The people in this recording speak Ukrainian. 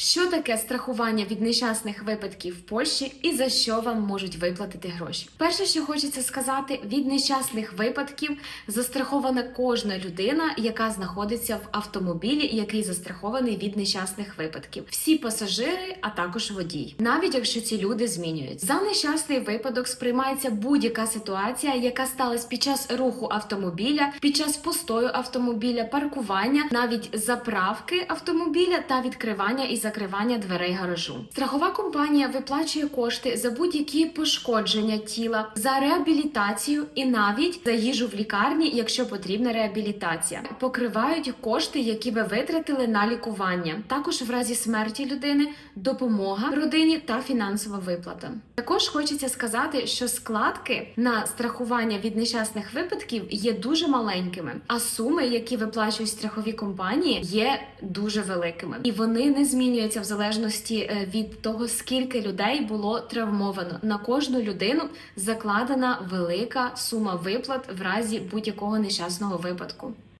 Що таке страхування від нещасних випадків в Польщі і за що вам можуть виплатити гроші? Перше, що хочеться сказати, від нещасних випадків застрахована кожна людина, яка знаходиться в автомобілі, який застрахований від нещасних випадків. Всі пасажири, а також водій, навіть якщо ці люди змінюють. За нещасний випадок сприймається будь-яка ситуація, яка сталася під час руху автомобіля, під час постою автомобіля, паркування, навіть заправки автомобіля та відкривання і закривання дверей гаражу. Страхова компанія виплачує кошти за будь-які пошкодження тіла, за реабілітацію і навіть за їжу в лікарні, якщо потрібна реабілітація. Покривають кошти, які ви витратили на лікування. Також в разі смерті людини допомога родині та фінансова виплата. Також хочеться сказати, що складки на страхування від нещасних випадків є дуже маленькими, а суми, які виплачують страхові компанії, є дуже великими, і вони не змінюються в залежності е, від того, скільки людей було травмовано. На кожну людину закладена велика сума виплат в разі будь-якого нещасного випадку.